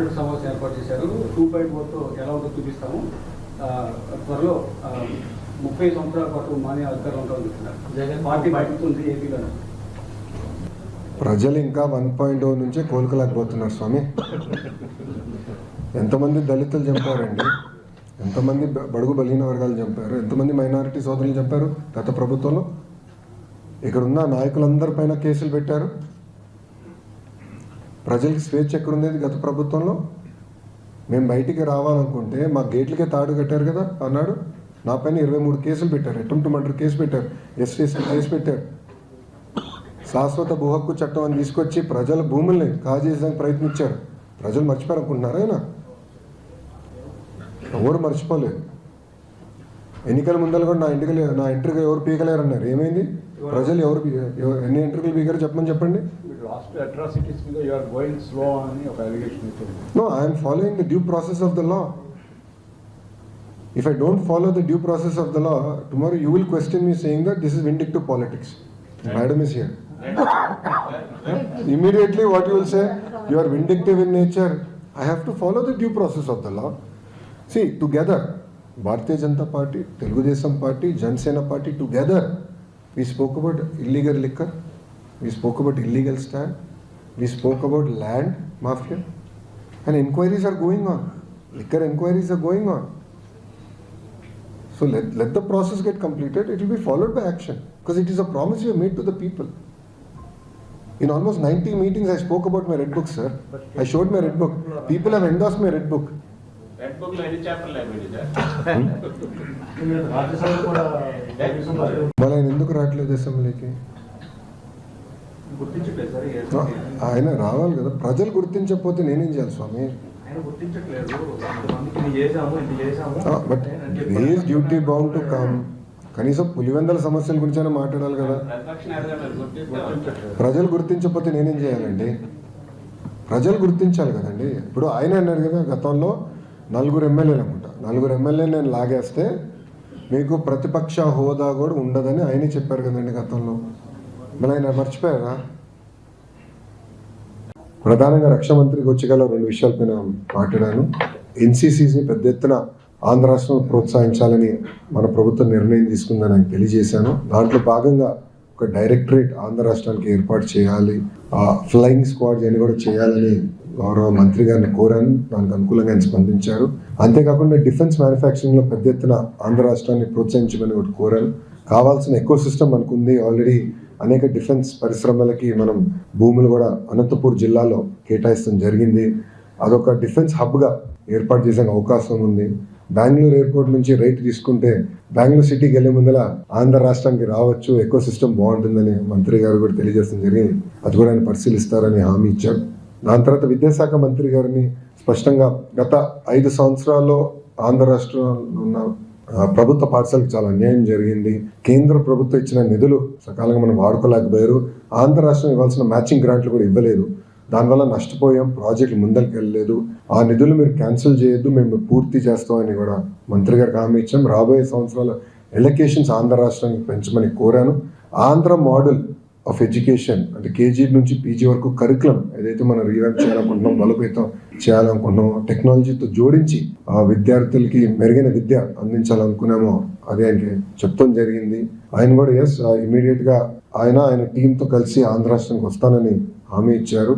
Corporate సమావేశం ఏర్పాటు చేశారు. టూ పాయింట్ ఫోర్తో ఎలా ఉంటుందో చూపిస్తాము. త్వరలో ముప్పై సంవత్సరాల పాటు మానే అధికారులు ఉంటామని పార్టీ బయటతుంది ఏపీలో ప్రజలు ఇంకా వన్ పాయింట్ ఓ నుంచే కోలుకోలేకపోతున్నారు స్వామి. ఎంతమంది దళితులు చంపారండి? ఎంతమంది బడుగు బలహీన వర్గాలు చంపారు? ఎంతమంది మైనారిటీ సోదరులు చంపారు గత ప్రభుత్వంలో? ఇక్కడ ఉన్న నాయకులందరి పైన కేసులు పెట్టారు. ప్రజలకి స్వేచ్ఛ ఎక్కడుండేది గత ప్రభుత్వంలో? మేము బయటికి రావాలనుకుంటే మా గేట్లకే తాడు కట్టారు కదా అన్నాడు. నా పైన ఇరవై మూడు కేసులు పెట్టారు. అటెంప్ట్ మర్డర్ కేసు పెట్టారు. ఎస్టీసీ కేసు పెట్టారు. శాశ్వత భూ హక్కు చట్టం అని తీసుకొచ్చి ప్రజల భూముల్ని కాజేయడానికి ప్రయత్నించారు. ప్రజలు మర్చిపోయారు అనుకుంటున్నారా ఆయన? ఎవరు మర్చిపోలేదు. ఎన్నికల ముందర కూడా నా ఇంటికి నా ఇంటర్కి ఎవరు పీకలేరు అన్నారు ఏమైంది? ప్రజలు ఎవరు పీ- ఎన్ని ఇంటర్కి పీకారు చెప్పమని చెప్పండి. past atrocities because you are going slow on your allegation. No, I am following the due process of the law. If I don't follow the due process of the law, tomorrow you will question me saying that this is vindictive politics. Right. Madam is here. Immediately what you will say, you are vindictive in nature. I have to follow the due process of the law. See, together, Bharatiya Janata Party, Telugu Desam Party, Jan Sena Party, together, we spoke about illegal liquor. we spoke about illegal stand, we spoke about land mafia, and inquiries are going on. Liquor inquiries are going on. So let, let the process get completed, it will be followed by action, because it is a promise we have made to the people. In almost 90 meetings, I spoke about my red book, sir. I showed my red book. People have endorsed my red book. Red book లో ఎన్ని చాప్టర్లు అయిపోయింది sir Rajya Sabha కూడా మళ్ళీ ఆయన ఎందుకు రావట్లేదు అసెంబ్లీకి ఆయన రావాలి కదా. ప్రజలు గుర్తించకపోతే నేనేం చేయాలి స్వామి? But is duty bound to come కనీసం పులివెందల సమస్యల గురించైనా మాట్లాడాలి కదా. ప్రజలు గుర్తించకపోతే నేనేం చేయాలండి? ప్రజలు గుర్తించాలి కదండి. ఇప్పుడు ఆయన అన్నారు కదా గతంలో నలుగురు ఎమ్మెల్యేలు అనుకుంటా నలుగురు ఎమ్మెల్యేలు నేను లాగేస్తే మీకు ప్రతిపక్ష హోదా కూడా ఉండదని ఆయనే చెప్పారు కదండి గతంలో. మళ్ళీ ఆయన మర్చిపోయారా ప్రధానంగా రక్షణ మంత్రికి వచ్చి గల రెండు విషయాలపైన మాట్లాడాను. ఎన్సీసీని పెద్ద ఎత్తున ఆంధ్ర రాష్ట్రం ప్రోత్సహించాలని మన ప్రభుత్వం నిర్ణయం తీసుకుందని ఆయన తెలియజేశాను. దాంట్లో భాగంగా ఒక డైరెక్టరేట్ ఆంధ్ర రాష్ట్రానికి ఏర్పాటు చేయాలి. ఆ ఫ్లయింగ్ స్క్వాడ్స్ అని కూడా చేయాలని గౌరవ మంత్రి గారిని కోరాను. దానికి అనుకూలంగా ఆయన స్పందించారు. అంతేకాకుండా డిఫెన్స్ మ్యానుఫ్యాక్చరింగ్లో పెద్ద ఎత్తున ఆంధ్ర రాష్ట్రాన్ని ప్రోత్సహించమని కూడా కోరాను. కావాల్సిన ఎక్కువ సిస్టమ్ మనకుంది. ఆల్రెడీ అనేక డిఫెన్స్ పరిశ్రమలకి మనం భూములు కూడా అనంతపూర్ జిల్లాలో కేటాయిస్తాం జరిగింది. అదొక డిఫెన్స్ హబ్గా ఏర్పాటు చేసే అవకాశం ఉంది. బెంగళూరు ఎయిర్పోర్ట్ నుంచి రైట్ తీసుకుంటే బెంగళూరు సిటీకి వెళ్ళే ముందర ఆంధ్ర రాష్ట్రానికి రావచ్చు ఎకో సిస్టమ్ బాగుంటుందని మంత్రి గారు కూడా తెలియజేయడం జరిగింది. అది కూడా ఆయన పరిశీలిస్తారని హామీ ఇచ్చారు. దాని తర్వాత విద్యాశాఖ మంత్రి గారిని స్పష్టంగా గత ఐదు సంవత్సరాల్లో ఆంధ్ర రాష్ట్రంలో ఉన్న ప్రభుత్వ పాఠశాలకు చాలా అన్యాయం జరిగింది. కేంద్ర ప్రభుత్వం ఇచ్చిన నిధులు సకాలంగా మనం వాడుకోలేకపోయారు. ఆంధ్ర రాష్ట్రం ఇవ్వాల్సిన మ్యాచింగ్ గ్రాంట్లు కూడా ఇవ్వలేదు. దానివల్ల నష్టపోయాం. ప్రాజెక్ట్ ముందరికి వెళ్ళలేదు. ఆ నిధులు మీరు క్యాన్సిల్ చేయొద్దు. మేము పూర్తి చేస్తామని కూడా మంత్రి గారికి హామీ ఇచ్చాం. రాబోయే సంవత్సరాల ఎలకేషన్స్ ఆంధ్ర రాష్ట్రానికి పెంచమని కోరాను. ఆంధ్ర మోడల్ ఆఫ్ ఎడ్యుకేషన్ అంటే కేజీ నుంచి పీజీ వరకు కరికులం ఏదైతే మనం రీరామ్ చేయాలనుకుంటున్నాం బలోపేతం చేయాలనుకుంటున్నాం టెక్నాలజీతో జోడించి ఆ విద్యార్థులకి మెరుగైన విద్య అందించాలనుకున్నామో అదే ఆయనకి చెప్తాం జరిగింది. ఆయన కూడా ఎస్ ఇమీడియట్గా ఆయన ఆయన టీంతో కలిసి ఆంధ్ర రాష్ట్రానికి వస్తానని హామీ ఇచ్చారు.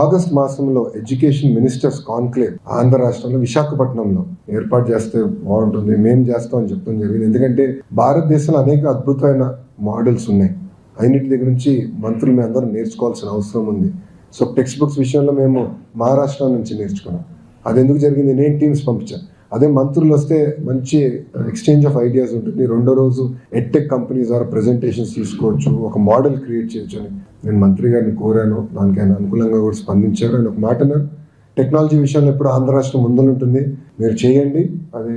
ఆగస్ట్ మాసంలో ఎడ్యుకేషన్ మినిస్టర్స్ కాన్క్లేవ్ ఆంధ్ర రాష్ట్రంలో విశాఖపట్నంలో ఏర్పాటు చేస్తే బాగుంటుంది. మేము చేస్తాం అని చెప్తాం జరిగింది. ఎందుకంటే భారతదేశంలో అనేక అద్భుతమైన మోడల్స్ ఉన్నాయి. అన్నింటి దగ్గర నుంచి మంత్రులు మేము అందరం నేర్చుకోవాల్సిన అవసరం ఉంది. సో టెక్స్ట్ బుక్స్ విషయంలో మేము మహారాష్ట్ర నుంచి నేర్చుకున్నాం. అది ఎందుకు జరిగింది? నేను టీమ్స్ పంపించాను అదే మంత్రులు వస్తే మంచి ఎక్స్చేంజ్ ఆఫ్ ఐడియాస్ ఉంటుంది. రెండో రోజు ఎట్టెక్ కంపెనీస్ ద్వారా ప్రెజెంటేషన్స్ తీసుకోవచ్చు ఒక మోడల్ క్రియేట్ చేయొచ్చు అని నేను మంత్రి గారిని కోరాను. దానికి ఆయన అనుకూలంగా కూడా స్పందించారు అని ఒక మాట అన్నారు. టెక్నాలజీ విషయంలో ఎప్పుడు ఆంధ్ర రాష్ట్రం ముందుంటుంది. మీరు చేయండి. అది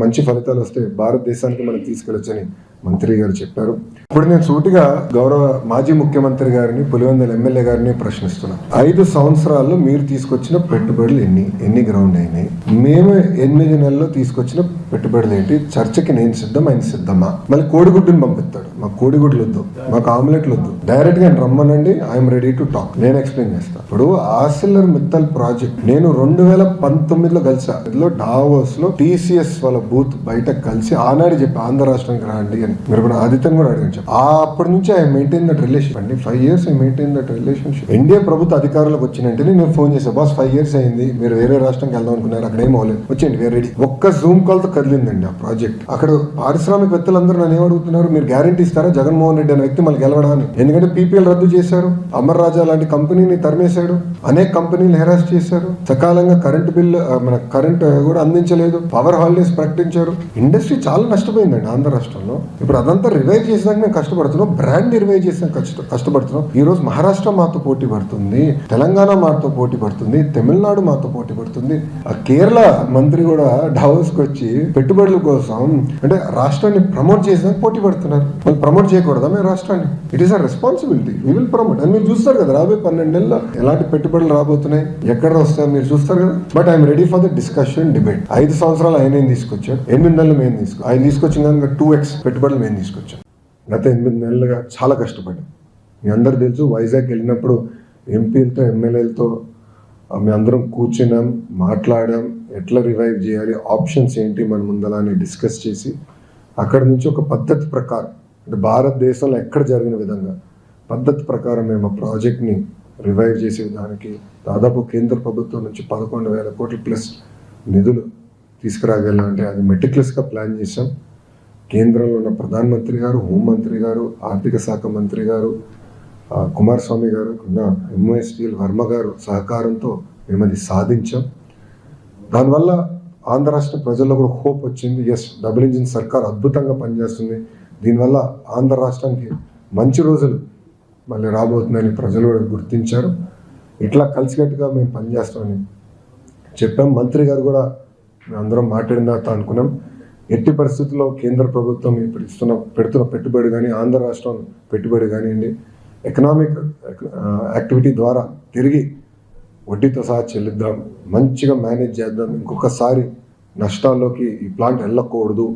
మంచి ఫలితాలు వస్తే భారతదేశానికి మనం తీసుకెళ్ళొచ్చని మంత్రి గారు చెప్పారు. ఇప్పుడు నేను సూటిగా గౌరవ మాజీ ముఖ్యమంత్రి గారిని పులివెందుల ఎమ్మెల్యే గారిని ప్రశ్నిస్తున్నా. ఐదు సంవత్సరాల్లో మీరు తీసుకొచ్చిన పెట్టుబడులు ఎన్ని? ఎన్ని గ్రౌండ్ అయినాయి? మేము ఎనిమిది నెలల్లో తీసుకొచ్చిన పెట్టుబడులు ఏంటి? చర్చకి నేను సిద్ధం ఆయన సిద్ధమా? మళ్ళీ కోడిగుడ్డుని పంపిస్తాడు. మాకు కోడిగుడ్లు వద్దు మాకు ఆమ్లెట్లు వద్దు డైరెక్ట్గా రమ్మనండి ఐఎమ్ రెడీ టు టాక్. నేను ఎక్స్ప్లెయిన్ చేస్తాను ఇప్పుడు ఆసిల్లర్ మిత్తల్ ప్రాజెక్ట్. నేను రెండు వేల పంతొమ్మిదిలో కలిసా. ఇందులో డావోస్లో టీసీఎస్ వాళ్ళ బూత్ బయట కలిసి ఆనాడు చెప్పి ఆంధ్ర రాష్ట్రానికి రాండి అని మీరు కూడా ఆదిత్యని కూడా అడిగాను ఆ అప్పటి నుంచి ఐ మెయింటైన్ దట్ రిలేషన్. అండి five years I maintain that relationship. India ప్రభుత్వ అధికారులకు వచ్చినంటే నేను ఫోన్ చేసా బాస్ ఫైవ్ ఇయర్స్ అయింది. మీరు వేరే రాష్ట్రానికి వెళ్దాం అనుకున్నారు? అక్కడ ఏం అవ్వలేదు. వచ్చేయండి వేరే రెడీ ఒక్క జూమ్ కాల్తో కదిలిందండి ఆ ప్రాజెక్ట్. అక్కడ పారిశ్రామికవేత్తలందరూ నన్ను ఏమడుగుతున్నారు మీరు గ్యారంటీ ఇస్తారా జగన్మోహన్ రెడ్డి అనే వ్యక్తి మళ్ళీ గెలవడాన్ని ఎందుకంటే పీపీఎల్ రద్దు చేశారు అమర్ రాజా లాంటి కంపెనీని తరిమేశాడు అనేక కంపెనీలు హెరాస్ చేశారు సకాలంగా కరెంటు బిల్లు మన కరెంట్ కూడా అందించలేదు పవర్ హాలిడేస్ ప్రకటించారు. ఇండస్ట్రీ చాలా నష్టపోయిందండి ఆంధ్ర రాష్ట్రంలో. ఇప్పుడు అదంతా రివైవ్ చేసినాక మేము కష్టపడుతున్నాం బ్రాండ్ రివైవ్ చేసినాక కష్ట కష్టపడుతున్నాం. ఈ రోజు మహారాష్ట్ర మాతో పోటీ పడుతుంది తెలంగాణ మాతో పోటీ పడుతుంది తమిళనాడు మాతో పోటీ పడుతుంది. ఆ కేరళ మంత్రి కూడా డావోస్కి వచ్చి పెట్టుబడుల కోసం అంటే రాష్ట్రాన్ని ప్రమోట్ చేసేందుకు పోటీ పడుతున్నారు. వాళ్ళు ప్రమోట్ చేయకూడదా మేము రాష్ట్రాన్ని? It is a responsibility we will promote అని మీరు చూస్తారు కదా రాబోయే పన్నెండు నెలల్లో ఎలాంటి పెట్టుబడులు రాబోతున్నాయి? ఎక్కడ వస్తాయి మీరు చూస్తారు కదా. But I'm ready for the discussion debate ఐదు సంవత్సరాలు ఆయన ఏం తీసుకొచ్చాడు? ఎనిమిది నెలలు మేము తీసుకో ఆయన తీసుకొచ్చిన కనుక టూ ఎక్స్ పెట్టుబడులు మేము తీసుకొచ్చాం. గత ఎనిమిది నెలలుగా చాలా కష్టపడ్డాం. మీ అందరు తెలుసు వైజాగ్ వెళ్ళినప్పుడు ఎంపీలతో ఎమ్మెల్యేలతో మేము అందరం కూర్చున్నాం మాట్లాడాం. ఎట్లా రివైవ్ చేయాలి? ఆప్షన్స్ ఏంటి? మన ముందలానే డిస్కస్ చేసి అక్కడ నుంచి ఒక పద్ధతి ప్రకారం అంటే భారతదేశంలో ఎక్కడ జరిగిన విధంగా పద్ధతి ప్రకారం మేము ఆ ప్రాజెక్ట్ని రివైవ్ చేసే దానికి దాదాపు కేంద్ర ప్రభుత్వం నుంచి పదకొండు వేల కోట్ల ప్లస్ నిధులు తీసుకురాగలంటే అది మెటిక్యులస్గా ప్లాన్ చేశాం. కేంద్రంలో ఉన్న ప్రధానమంత్రి గారు హోంమంత్రి గారు ఆర్థిక శాఖ మంత్రి గారు కుమారస్వామి గారు ఉన్న ఎంఓఎస్టీఎల్ వర్మ గారు సహకారంతో మేము అది సాధించాం. దానివల్ల ఆంధ్ర రాష్ట్ర ప్రజల్లో కూడా హోప్ వచ్చింది. ఎస్ డబుల్ ఇంజిన్ సర్కార్ అద్భుతంగా పనిచేస్తుంది. దీనివల్ల ఆంధ్ర రాష్ట్రానికి మంచి రోజులు మళ్ళీ రాబోతుందని ప్రజలు కూడా గుర్తించారు. ఇట్లా కలిసికట్టుగా మేము పనిచేస్తామని చెప్పాం. మంత్రి గారు కూడా మేము అందరం మాట్లాడిన తర్వాత అనుకున్నాం. ఎట్టి పరిస్థితుల్లో కేంద్ర ప్రభుత్వం ఇప్పుడు ఇస్తున్న పెడుతున్న పెట్టుబడి కానీ ఆంధ్ర రాష్ట్రం పెట్టుబడి కానివ్వండి ఎకనామిక్ యాక్టివిటీ uh, ద్వారా తిరిగి వడ్డీతో సహా చెల్లిద్దాం మంచిగా మేనేజ్ చేద్దాం. ఇంకొకసారి నష్టాల్లోకి ఈ ప్లాంట్ వెళ్ళకూడదు.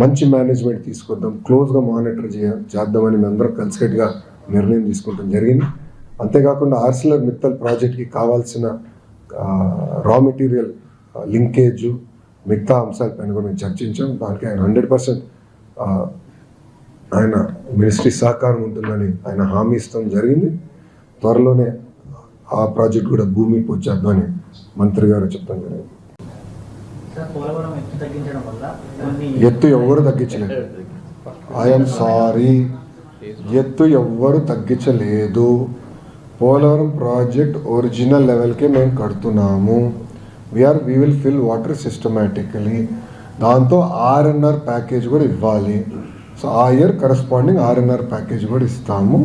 మంచి మేనేజ్మెంట్ తీసుకొద్దాం. క్లోజ్గా మానిటర్ చేయ చేద్దామని మేమందరం కలిసికట్టుగా నిర్ణయం తీసుకుంటాం జరిగింది. అంతేకాకుండా ఆర్సిలర్ మిత్తల్ ప్రాజెక్ట్కి కావాల్సిన రా మెటీరియల్ లింకేజ్ మిగతా అంశాలపైన కూడా మేము చర్చించాం. దానికి ఆయన హండ్రెడ్ పర్సెంట్ ఆయన మినిస్ట్రీ సహకారం ఉంటుందని ఆయన హామీ ఇస్తాం జరిగింది. త్వరలోనే ఆ ప్రాజెక్ట్ కూడా భూమి పూజ చేద్దామని మంత్రి గారు చెప్పడం జరిగింది. ఎత్తు ఎవ్వరు తగ్గించలేదు. ఐఎమ్ సారీ ఎత్తు ఎవ్వరు తగ్గించలేదు. పోలవరం ప్రాజెక్ట్ ఒరిజినల్ లెవెల్కే మేము కడుతున్నాము. We're we will fill water systematically దాంతో ఆర్ఎన్ఆర్ ప్యాకేజ్ కూడా ఇవ్వాలి. సో ఆ ఇయర్ కరస్పాండింగ్ ఆర్ఎన్ఆర్ ప్యాకేజ్ కూడా ఇస్తాము.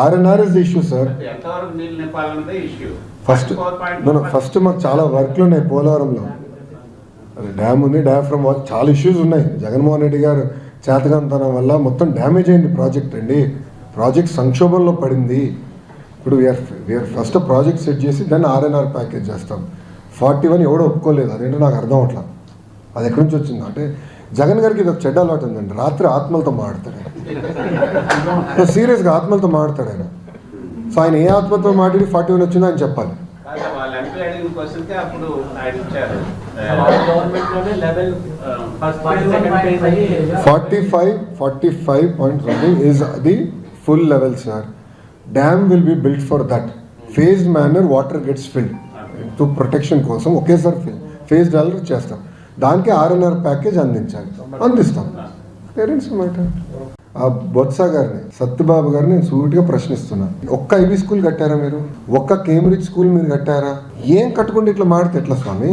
R and R is issue sir first first మాకు చాలా వర్క్లు ఉన్నాయి పోలవరంలో. డ్యామ్ ఉంది డ్యామ్ వాల్ చాలా ఇష్యూస్ ఉన్నాయి. జగన్మోహన్ రెడ్డి గారు చేతకంతనం వల్ల మొత్తం డ్యామేజ్ అయింది ప్రాజెక్ట్ అండి. ప్రాజెక్ట్ సంక్షోభంలో పడింది. ఇప్పుడు we're we're first project set చేసి దాన్ని ఆర్ఎన్ఆర్ ప్యాకేజ్ చేస్తాం. ఫార్టీ వన్ ఎవడో ఒప్పుకోలేదు. అదేంటో నాకు అర్థం అవట్లా అది ఎక్కడి నుంచి వచ్చింది అంటే జగన్ గారికి ఇది ఒక చెడ్డ అలవాటు ఉందండి రాత్రి ఆత్మలతో మాడతాడు ఆయన. సీరియస్గా ఆత్మలతో మాడతాడు ఆయన. సో ఆయన ఏ ఆత్మతో మాట్లాడి ఫార్టీ వన్ వచ్చిందో ఆయన చెప్పాలి. కాదు, వాళ్ళ ఎంపీ అడిగిన క్వశ్చన్కి అప్పుడు ఆయన ఇచ్చారు. గవర్నమెంట్లోనే level first phase second phase అయ్యి forty five forty five point something is the full level sir dam will be build for that phased manner water gets filled to protection కోసం ఒకేసారి ఫిల్ ఫేజ్ డాలర్ చేస్తాం. దానికి RNR package అందించాలి అందిస్తాం. Parents మాట ఆ బొత్స గారిని సత్యబాబు గారిని నేను సూటిగా ప్రశ్నిస్తున్నా. ఒక్క ఐబీ స్కూల్ కట్టారా మీరు? ఒక్క కేంబ్రిడ్జ్ స్కూల్ మీరు కట్టారా? ఏం కట్టుకుంటే ఇట్లా మాడితే ఎట్లా స్వామి?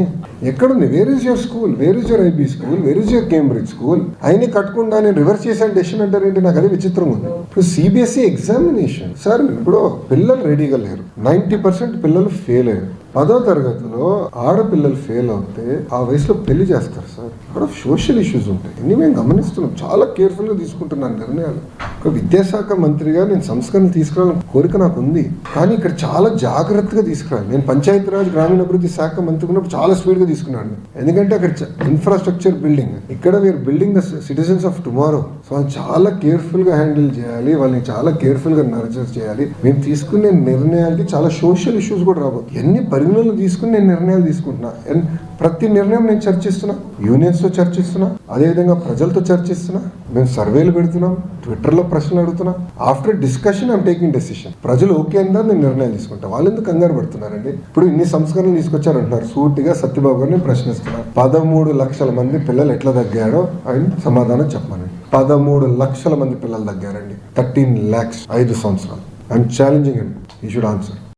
ఎక్కడుంది? Where is your school where is your IB school? Where is your Cambridge school అయిన కట్టకుండా నేను రివర్స్ చేశాను డెసిషన్ అంటారేంటి నాకు అదే విచిత్రంగా ఉంది. ఇప్పుడు సిబిఎస్ఈ ఎగ్జామినేషన్ సార్ ఇప్పుడు పిల్లలు రెడీగా లేరు. నైంటీ పర్సెంట్ పిల్లలు ఫెయిల్ అయ్యారు. పదో తరగతిలో ఆడపిల్లలు ఫెయిల్ అవుతే ఆ వయసులో పెళ్ళి చేస్తారు సార్. అక్కడ సోషల్ ఇష్యూస్ ఉంటాయి. ఇన్ని మేము గమనిస్తున్నాం. చాలా కేర్ఫుల్గా తీసుకుంటున్నాను నిర్ణయాలు. ఒక విద్యాశాఖ మంత్రిగా నేను సంస్కరణ తీసుకురావాలని కోరిక నాకు ఉంది కానీ ఇక్కడ చాలా జాగ్రత్తగా తీసుకురావాలి. నేను పంచాయతీరాజ్ గ్రామీణాభివృద్ధి శాఖ మంత్రి ఉన్నప్పుడు చాలా స్పీడ్గా తీసుకున్నాను ఎందుకంటే అక్కడ ఇన్ఫ్రాస్ట్రక్చర్ బిల్డింగ్ ఇక్కడ we're building the citizens of tomorrow so వాళ్ళు చాలా కేర్ఫుల్గా హ్యాండిల్ చేయాలి. వాళ్ళని చాలా కేర్ఫుల్గా నర్చర్ చేయాలి. మేము తీసుకునే నిర్ణయాలకి చాలా సోషల్ ఇష్యూస్ కూడా రాబోతుంది ఎన్ని పరిగణనలు తీసుకుని నేను నిర్ణయాలు తీసుకుంటున్నా. అండ్ ప్రతి నిర్ణయం నేను చర్చిస్తున్నా. యూనియన్స్తో చర్చిస్తున్నా. అదేవిధంగా ప్రజలతో చర్చిస్తున్నా. మేము సర్వేలు పెడుతున్నాం. ట్విట్టర్లో ప్రశ్నలు అడుగుతున్నా. After discussion I'm taking decision. ప్రజలు ఓకే అందా నేను నిర్ణయం తీసుకుంటా. వాళ్ళు ఎందుకు కంగారు పడుతున్నారండి? ఇప్పుడు ఇన్ని సంస్కరణలు తీసుకొచ్చారంటున్నారు. సూటిగా సత్యబాబు గారిని ప్రశ్నిస్తున్నారు పదమూడు లక్షల మంది పిల్లలు ఎట్లా తగ్గారో ఆయన సమాధానం చెప్పమనండి. పదమూడు లక్షల మంది పిల్లలు తగ్గారండి. థర్టీన్ ల్యాక్స్ ఐదు సంవత్సరాలు. I'm challenging and he should answer